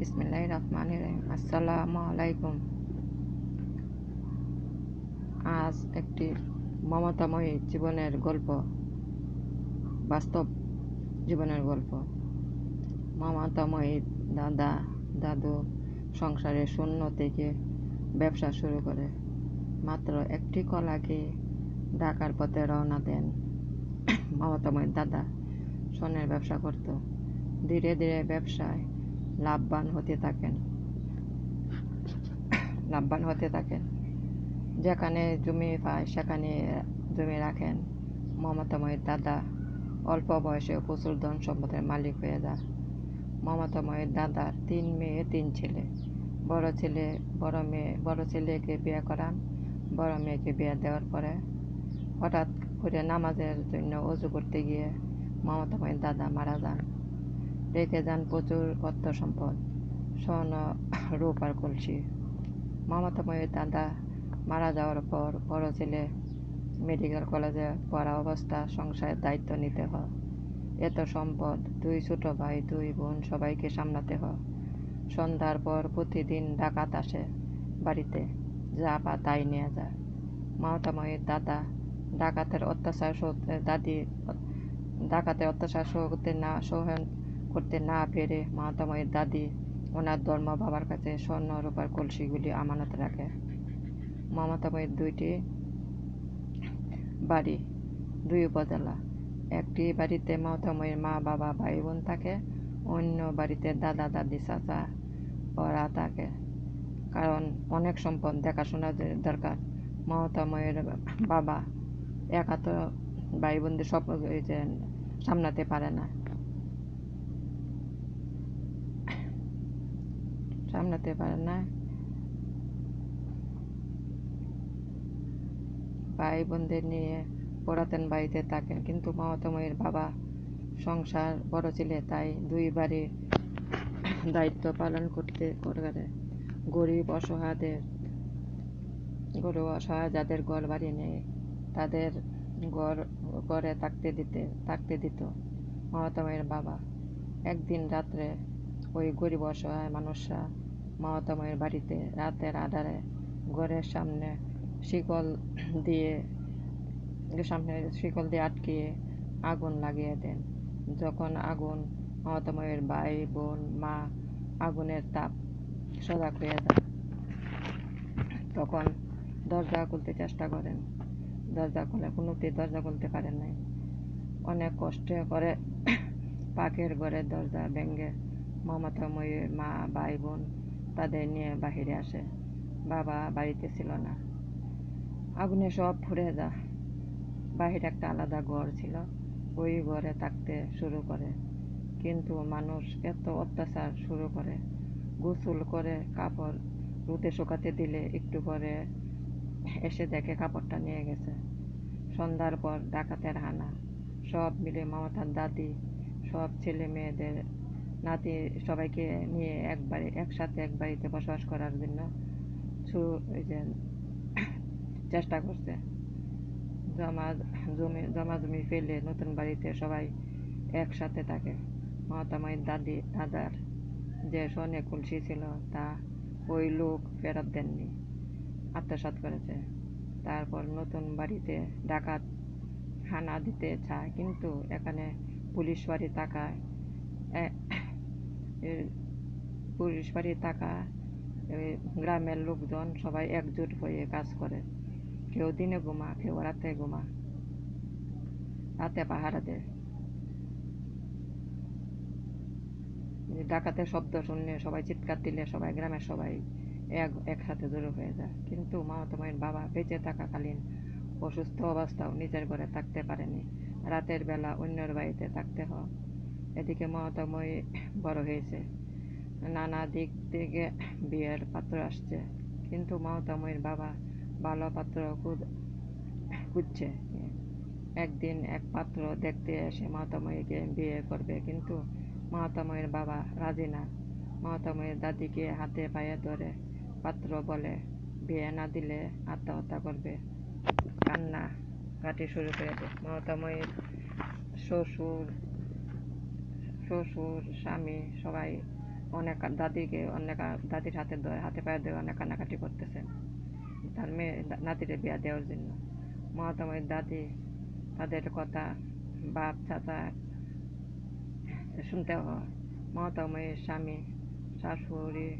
বিসমিল্লাহ আসসালামু আলাইকুম আজ একটি মমতাময়ী জীবনের গল্প, বাস্তব জীবনের গল্প। মমতাময়ী দাদা, দাদু সংসারে শূন্য থেকে ব্যবসা শুরু করে। মাত্র একটি কলাকে ঢাকার পথে রওনা দেন। মমতাময়ী দাদা স্বর্ণের ব্যবসা করত। ধীরে ধীরে ব্যবসায় লাভবান হতে থাকেন। লাভবান হতে থাকেন। যেখানে জমি পায়, সেখানে জমি রাখেন। মমতাময়ের দাদা অল্প বয়সে প্রচুর ধন সম্পদের মালিক হয়ে যায়। মমতাময়ের দাদার তিন মেয়ে, তিন ছেলে। বড় ছেলে, বড় মেয়ে, বড় ছেলেকে বিয়ে করান, বড় মেয়েকে বিয়ে দেওয়ার পরে হঠাৎ করে নামাজের জন্য অজু করতে গিয়ে মমতাময়ের দাদা মারা যান। রেখে যান প্রচুর অর্থ সম্পদ, স্বর্ণ রূপার কলসি। মমতাময়ের দাদা মারা যাওয়ার পর বড় ছেলে মেডিকেল কলেজে পড়া অবস্থা, সংসারের দায়িত্ব নিতে হয়। এত সম্পদ, দুই ছোট ভাই, দুই বোন সবাইকে সামলাতে হয়। সন্ধ্যার পর প্রতিদিন ডাকাত আসে বাড়িতে, যা পা তাই নিয়ে যায়। মমতাময়ের দাদা ডাকাতের অত্যাচার দাদি ডাকাতের অত্যাচার সহ করতে না সহন করতে না পেরে মহাতাময়ের দাদি, ওনার ধর্ম বাবার কাছে স্বর্ণ, রূপার কলসিগুলি আমানত রাখে। মমতাময়ের দুইটি বাড়ি, দুই উপজেলা। একটি বাড়িতে মমতাময়ের মা, বাবা ভাই বোন থাকে, অন্য বাড়িতে দাদা, দাদি, চাচা ওরা থাকে। কারণ অনেক সম্পদ, দেখাশোনা দরকার। মমতাময়ের বাবা একা তো ভাই বোনদের সব সামলাতে পারে না। সামলাতে পারে না। ভাই বোনদের নিয়ে পড়াতেন বাড়িতে থাকেন, কিন্তু মমতাময়ের বাবা সংসার বড় ছেলে, তাই দুই বাড়ির দায়িত্ব পালন করতে করে গরিব অসহায়দের গরিব অসহায় যাদের ঘর বাড়ি নেই, তাদের ঘর, ঘরে থাকতে দিতে, থাকতে দিত মমতাময়ের বাবা। একদিন রাত্রে ওই গরিব অসহায় মানুষরা মমতাময়ের বাড়িতে রাতের আধারে ঘরের সামনে শিকল দিয়ে, সামনে শিকল দিয়ে আটকিয়ে আগুন লাগিয়ে দেন। যখন আগুন মমতাময়ের ভাই, বোন, মা আগুনের তাপ সজাগ হয়ে যায়, তখন দরজা খুলতে চেষ্টা করেন। দরজা খুলে কোনোটি দরজা খুলতে পারেন নাই। অনেক কষ্টে করে পাকের ঘরের দরজা ভেঙে মমতাময়ের মা, ভাই, বোন তাদের নিয়ে বাহিরে আসে। বাবা বাড়িতে ছিল না। আগুনে সব ফুরে যা বাহিরে একটা আলাদা ঘর ছিল। ওই ঘরে থাকতে শুরু করে। কিন্তু মানুষ এত অত্যাচার শুরু করে। গোসল করে, কাপড় রুদে শুকাতে দিলে একটু পরে এসে দেখে কাপড়টা নিয়ে গেছে। সন্ধ্যার পর ডাকাতের হানা। সব মিলে মমতার দাদি, সব ছেলে মেয়েদের নাতি সবাইকে নিয়ে একবারে, একসাথে এক বাড়িতে বসবাস করার জন্য ওই যে চেষ্টা করছে। জমা, জমি জমা জমি ফেলে নতুন বাড়িতে সবাই একসাথে থাকে। মহাতামাইয়ের দাদি, দাদার যে স্বর্ণে কলসি ছিল, তা ওই লোক ফেরত দেননি আত্মসাত করেছে। তারপর নতুন বাড়িতে ডাকাত হানা দিতে চায়, কিন্তু এখানে পুলিশ বাড়ি থাকায় পুলিশ বাড়ি থাকা গ্রামের লোকজন সবাই একজোট হয়ে কাজ করে। কেউ দিনে ঘুমা কেউ রাতে ঘুমা রাতে পাহারা দেয়। ডাকাতের শব্দ শুনলে সবাই চিৎকার দিলে সবাই, গ্রামের সবাই এক, একসাথে জড়ো হয়ে যায়। কিন্তু মামাতমায়ের বাবা বেঁচে থাকাকালীন অসুস্থ অবস্থাও নিজের ঘরে থাকতে পারেনি। রাতের বেলা অন্যের বাড়িতে থাকতে হয়। এদিকে মমতাময়ী বড় হয়েছে। নানা দিক থেকে বিয়ের পাত্র আসছে। কিন্তু মমতাময়ীর বাবা ভালো পাত্র খুঁজছে। একদিন এক পাত্র দেখতে এসে মমতাময়ীকে বিয়ে করবে। কিন্তু মহাতাময়ের বাবা রাজি না। মহাতাময়ের দাদিকে হাতে পায়ে ধরে পাত্র বলে, বিয়ে না দিলে আত্মহত্যা করবে। কান্না কাটি শুরু করে দেয় মহাতাময়ের শ্বশুর শ্বশুর, স্বামী সবাই অনেক দাদিকে, অনেক দাদির হাতে হাতে পায়ে ধরে অনেক কান্নাকাটি করতেছে। তার মেয়ে নাতিরে বিয়া দেওয়ার জন্য। মহাতমের দাদি, তাদের কথা বাপ, চাচা শুনতে হয়। মহাতমের স্বামী, শাশুড়ি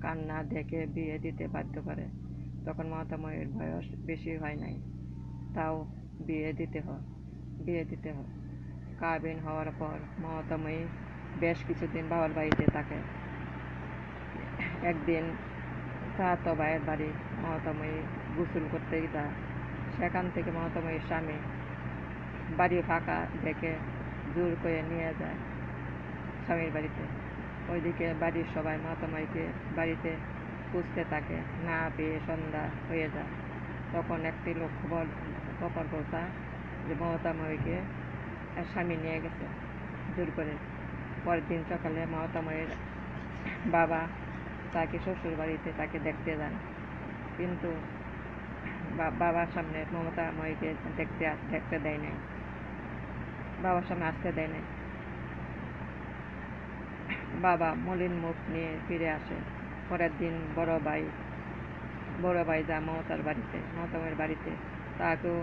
কান্না দেখে বিয়ে দিতে বাধ্য করে। তখন মহাতময়ের বয়স বেশি হয় নাই। তাও বিয়ে দিতে হয়, বিয়ে দিতে হয়। কাবিন হওয়ার পর মহাতময়ী বেশ কিছুদিন বাবার বাড়িতে থাকে। একদিন চাতো ভাইয়ের বাড়ি মহাতময়ী গোসল করতে যায়। সেখান থেকে মহাতময়ীর স্বামী বাড়ি ফাঁকা দেখে জোর করে নিয়ে যায় স্বামীর বাড়িতে। ওইদিকে বাড়ির সবাই মহাতময়ীকে বাড়িতে খুঁজতে থাকে, না পেয়ে সন্ধ্যা হয়ে যায়। তখন একটি লোক খবর খবর পৌঁছায় যে মমতাময়ীকে স্বামী নিয়ে গেছে, জোর করে। পরের দিন সকালে মমতাময়ের বাবা তাকে শ্বশুর বাড়িতে তাকে দেখতে যান। কিন্তু বাবার সামনে মমতাময়ীকে দেখতে দেখতে দেয় নাই। বাবার সামনে আসতে দেয় নাই। বাবা মলিন মুখ নিয়ে ফিরে আসে। পরের দিন বড় ভাই বড় ভাই যা মমতার বাড়িতে মমতামের বাড়িতে, তাকেও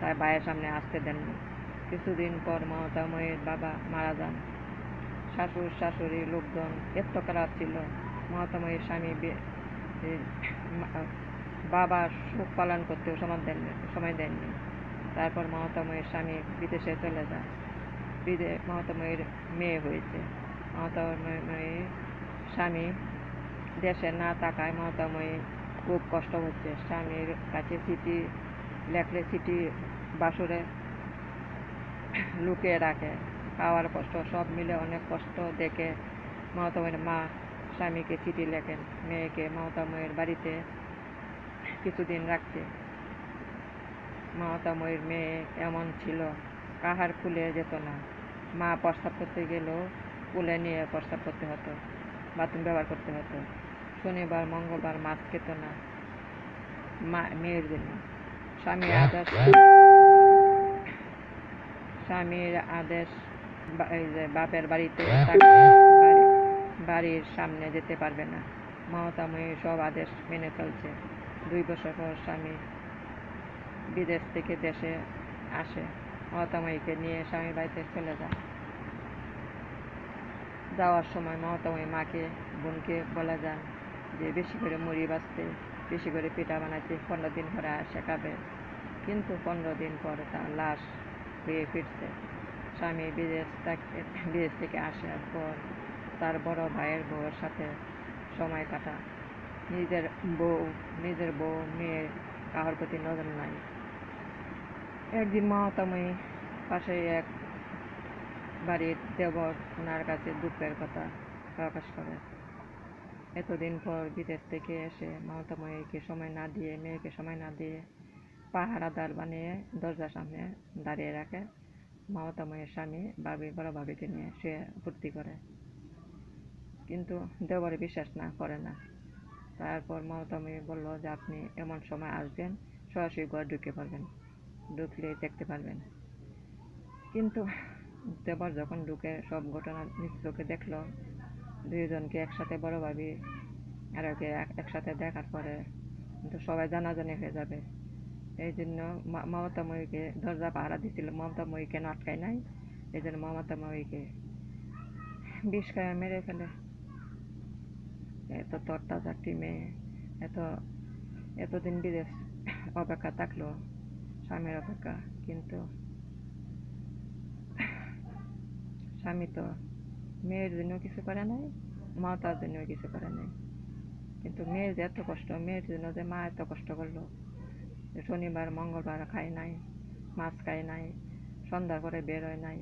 তার ভাইয়ের সামনে আসতে দেননি কিছুদিন পর মমতাময়ের বাবা মারা যান। শাশুড়, শাশুড়ি, লোকজন এত খারাপ ছিল। মহাতময়ের স্বামী বাবা সুখ পালন করতেও সময় দেননি সময় দেননি তারপর মহাতময়ের স্বামী বিদেশে চলে যায় বিদে মহাতময়ের মেয়ে হয়েছে। মহাতময়ের স্বামী দেশে না থাকায় মহাতময়ী খুব কষ্ট হচ্ছে। স্বামীর কাছে চিঠি, লেখলে চিঠি বাসুরে লুকিয়ে রাখে। খাওয়ার কষ্ট, সব মিলে অনেক কষ্ট দেখে মহাতমের মা স্বামীকে চিঠি লেখেন, মেয়েকে মহাতময়ের বাড়িতে কিছুদিন রাখতে। মহাতময়ের মেয়ে এমন ছিল, কাহার খুলে যেত না। মা প্রস্তাব করতে গেলেও কুলে নিয়ে প্রস্তাব করতে হতো, বাথরুম ব্যবহার করতে হতো। শনিবার, মঙ্গলবার মাছ খেত না, মা মেয়ের জন্য। স্বামীর আদেশ স্বামীর আদেশ এই যে বাপের বাড়িতে বাড়ির সামনে যেতে পারবে না। মমতাময়ী সব আদেশ মেনে চলছে। দুই বছর পর স্বামী বিদেশ থেকে দেশে আসে। মমতাময়ীকে নিয়ে স্বামীর বাড়িতে চলে যায়। যাওয়ার সময় মমতাময়ী মাকে বোনকে বলে যান যে বেশি করে মুড়ি বাঁচতে বেশি করে পিঠা বানাইতে পনেরো দিন পরে আসে খাবে কিন্তু পনেরো দিন পরে তার লাশ হয়ে ফিরছে। স্বামী বিদেশ থেকে বিদেশ থেকে আসার পর তার বড় ভাইয়ের বউয়ের সাথে সময় কাটা। নিজের বউ নিজের বউ, মেয়ের কাহার প্রতি নজর নাই। একদিন মহাতময়ী পাশে এক বাড়ির দেবর ওনার কাছে দুঃখের কথা প্রকাশ করে। এতদিন পর বিদেশ থেকে এসে মমতাময়ীকে সময় না দিয়ে, মেয়েকে সময় না দিয়ে পাহারাদার বানিয়ে দরজার সামনে দাঁড়িয়ে রাখে। মমতাময়ের স্বামী বাবি, বড় ভাবিকে নিয়ে সে ফুর্তি করে। কিন্তু দেবরে বিশ্বাস না করে না। তারপর মমতাময়ী বলল, যে আপনি এমন সময় আসবেন, সরাসরি ঘর ঢুকে পারবেন ঢুকলে দেখতে পারবেন। কিন্তু দেবর যখন ঢুকে, সব ঘটনা নিজ চোখে দেখল। দুইজনকে একসাথে, বড় ভাবি আর ওকে এক- একসাথে দেখার পরে কিন্তু সবাই জানাজানি হয়ে যাবে। এই জন্য মমতা মমতাময়ীকে দরজা পাহারা দিছিল, মমতা কেন আটকায় নাই এই জন্য মমতাময়ীকে বিষ খায় মেরে ফেলে। এত তরতাজা একটি মেয়ে এত, এতদিন বিদেশ অপেক্ষা থাকল, স্বামীর অপেক্ষা, কিন্তু স্বামী তো মেয়ের জন্য কিছু করে নাই মা তার জন্য কিছু করে নাই। কিন্তু মেয়ের যে এত কষ্ট, মেয়ের জন্য যে মা এত কষ্ট করল শনিবার, মঙ্গলবার খায় নাই, মাছ খায় নাই, সন্ধ্যা করে বের হয় নাই।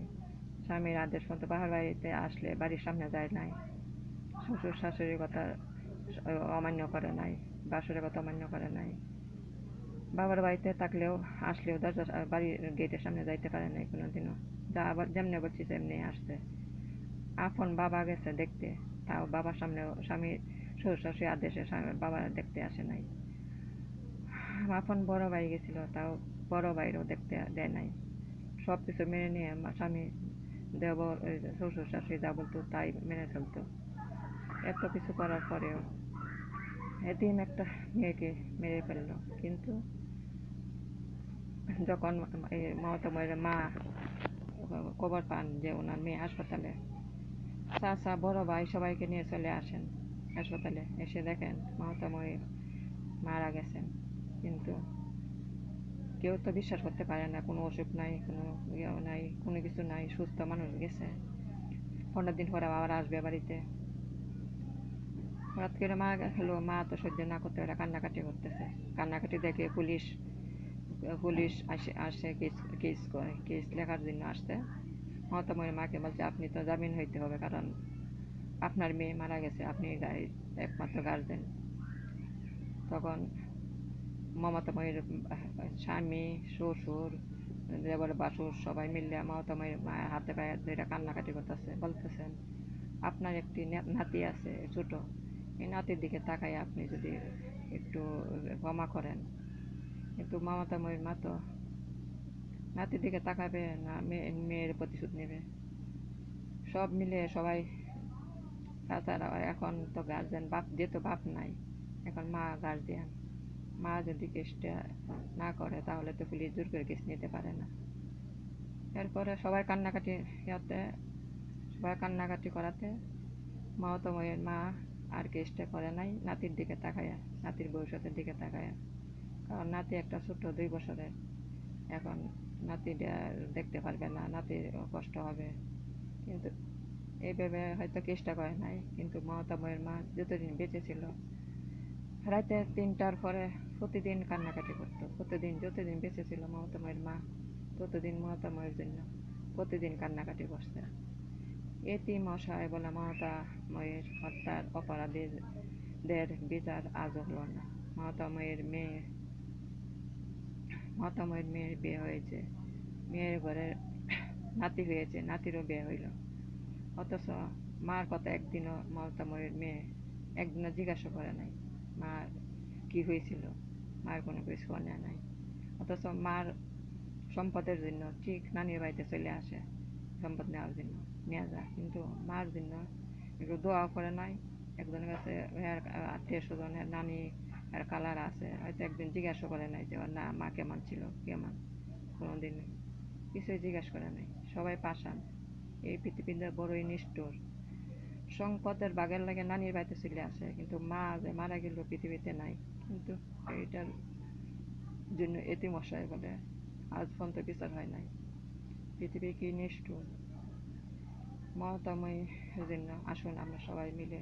স্বামীর আদেশ মতো বাহার বাড়িতে আসলে বাড়ির সামনে যায় নাই। শ্বশুর শাশুড়ির কথা অমান্য করে নাই, বাসুরের কথা অমান্য করে নাই। বাবার বাড়িতে থাকলেও আসলেও দরজা, বাড়ির গেটের সামনে যাইতে পারে নাই কোনোদিনও। যা আবার যেমনি বলছি তেমনি আসছে। আপন বাবা গেছে দেখতে, তাও বাবার সামনেও স্বামী শ্বশুর শাশুড়ি আদেশে বাবা দেখতে আসে নাই। আপন বড় ভাই গেছিল, তাও বড় ভাইরও দেখতে দেয় নাই। সব কিছু মেনে নিয়ে মা- স্বামী দেবর শ্বশুর শাশুড়ি যা বলতো তাই মেনে চলতো। এত কিছু করার পরেও এদিন একটা মেয়েকে মেরে ফেলল। কিন্তু যখন মমতা ময়ের মা, খবর পান যে ওনার মেয়ে হাসপাতালে। চাচা বড় ভাই সবাইকে নিয়ে চলে আসেন হাসপাতালে। এসে দেখেন মমতা ময়ের মারা গেছেন। কিন্তু কেউ তো বিশ্বাস করতে পারে না, কোনো অসুখ নাই, কোনো ইয়েও নাই, কোনো কিছু নাই, সুস্থ মানুষ গেছে। পনেরো দিন পরে আবার আসবে বাড়িতে। হঠাৎ করে মা হলো, মা তো সহ্য না করতে পারে, কান্নাকাটি করতেছে। কান্নাকাটি দেখে পুলিশ পুলিশ আসে আসে কেস কেস করে কেস লেখার জন্য আসছে। মহতময়ের মাকে বলছে, আপনি তো জামিন হইতে হবে, কারণ আপনার মেয়ে মারা গেছে, আপনি একমাত্র গার্জেন তখন মমতাময়ের স্বামী, শ্বশুর দেবর বাসুর, সবাই মিলে মমতাময়ের মায়ের হাতে পায়ে ধরে কান্নাকাটি করতেছে, বলতেছেন, আপনার একটি নাতি আছে, ছোট, এই নাতির দিকে তাকাই আপনি যদি একটু ক্ষমা করেন। কিন্তু মমতাময়ের মা তো নাতির দিকে তাকাবে না মেয়ে মেয়ের প্রতিশোধ নেবে। সব মিলে সবাই, তাছাড়া এখন তো গার্জেন বাপ, যেহেতু বাপ নাই, এখন মা গার্জিয়ান মা যদি কেসটা না করে, তাহলে তো পুলিশ জোর করে কেস নিতে পারে না। এরপরে সবাই কান্নাকাটি ইয়াতে সবাই কান্নাকাটি করাতে মহতময়ের মা আর কেসটা করে নাই, নাতির দিকে তাকায়া, নাতির ভবিষ্যতের দিকে তাকায়া। কারণ নাতি একটা ছোট্ট দুই বছরের। এখন নাতিটা দেখতে পারবে না, নাতির কষ্ট হবে। কিন্তু এইভাবে হয়তো কেসটা করে নাই, কিন্তু মমতাময়ের মা যতদিন বেঁচে ছিল রাতে তিনটার পরে প্রতিদিন কান্নাকাটি করতো। প্রতিদিন যতদিন বেঁচে ছিল মমতাময়ের মা, ততদিন মমতাময়ের জন্য প্রতিদিন কান্নাকাটি করছে। এটি মশাই বলে মমতাময়ের হত্যার অপরাধীদের বিচার আজও হলো না। মমতাময়ের মেয়ে মমতাময়ের মেয়ের বিয়ে হয়েছে। মেয়ের ঘরে নাতি হয়েছে, নাতিরও বিয়ে হইল। অথচ মার কথা একদিনও মমতাময়ের মেয়ে একদিনও জিজ্ঞাসা করে নাই। মার কি হয়েছিল? মার কোনো কিছু নেয় নাই। অথচ মার সম্পদের জন্য ঠিক নানির বাড়িতে চলে আসে সম্পদ নেওয়ার জন্য নেওয়া যায়। কিন্তু মার জন্য একটু দোয়া করে নাই। একজনের কাছে আত্মীয় স্বজনের নানি আর কালার আছে, হয়তো একদিন জিজ্ঞাসা করে নাই যে, না, মা কেমন ছিল? কেমন? কোনোদিন কিছুই জিজ্ঞাসা করে নাই। সবাই পাশান এই পৃথিবীতে বড়ই নিষ্ঠুর। সম্পদের বাগের লাগে, নানির বাড়িতে চলে আসে, কিন্তু মা যে মারা গেল পৃথিবীতে নাই। কিন্তু এইটার জন্য এটি মশাই বলে আজ পর্যন্ত বিচার হয় নাই। পৃথিবী কি নিষ্ঠুর? মমতাময়ীর জন্য আসুন আমরা সবাই মিলে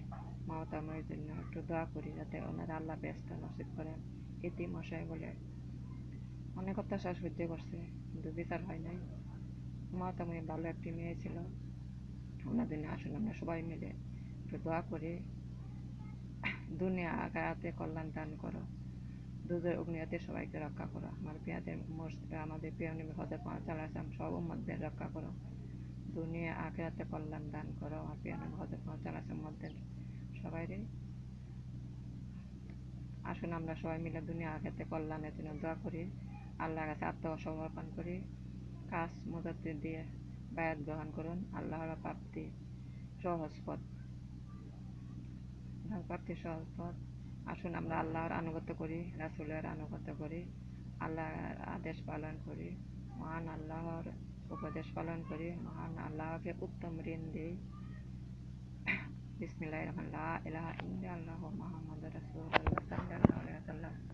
মমতাময়ের জন্য একটু দোয়া করি যাতে ওনার আল্লাহ ব্যস্ত নসিব করেন এটি মশাই বলে। অনেক অত্যাচার সহ্য করছে, কিন্তু বিচার হয় নাই। মমতাময়ী ভালো একটি মেয়ে ছিল। ওনার জন্য আসুন আমরা সবাই মিলে। একটু দোয়া করি, দুনিয়া আগাতে কল্যাণ দান করো। দুধের অগ্নিয়াতে সবাইকে রক্ষা করো। আমার পেঁয়াদের আমাদের মোহাম্মদ সাল্লাল্লাহু আলাইহি ওয়াসাল্লাম সব উম্মতদের রক্ষা করো। দুনিয়া আখেরাতে কল্যাণ দান করো। আমার নবী হজরত মোহাম্মদ সাল্লাল্লাহু আলাইহি ওয়াসাল্লামদের সবাইরে আসুন আমরা সবাই মিলে দুনিয়া আখেরাতে কল্যাণের জন্য দোয়া করি। আল্লাহর কাছে আত্মসমর্পণ করি। কাজ মদত দিয়ে বায়াত গ্রহণ করুন আল্লাহর প্রাপ্তি সহজ পথ। প্রাপ্তি সহজ পথ। আসুন আমরা আল্লাহর আনুগত্য করি, রাসুলের আনুগত্য করি, আল্লাহর আদেশ পালন করি, মহান আল্লাহর উপদেশ পালন করি, মহান আল্লাহকে উত্তম ঋণ দিই। বিসমিল্লাহির রহমানির রহিম। লা ইলাহা ইল্লাল্লাহু মুহাম্মাদুর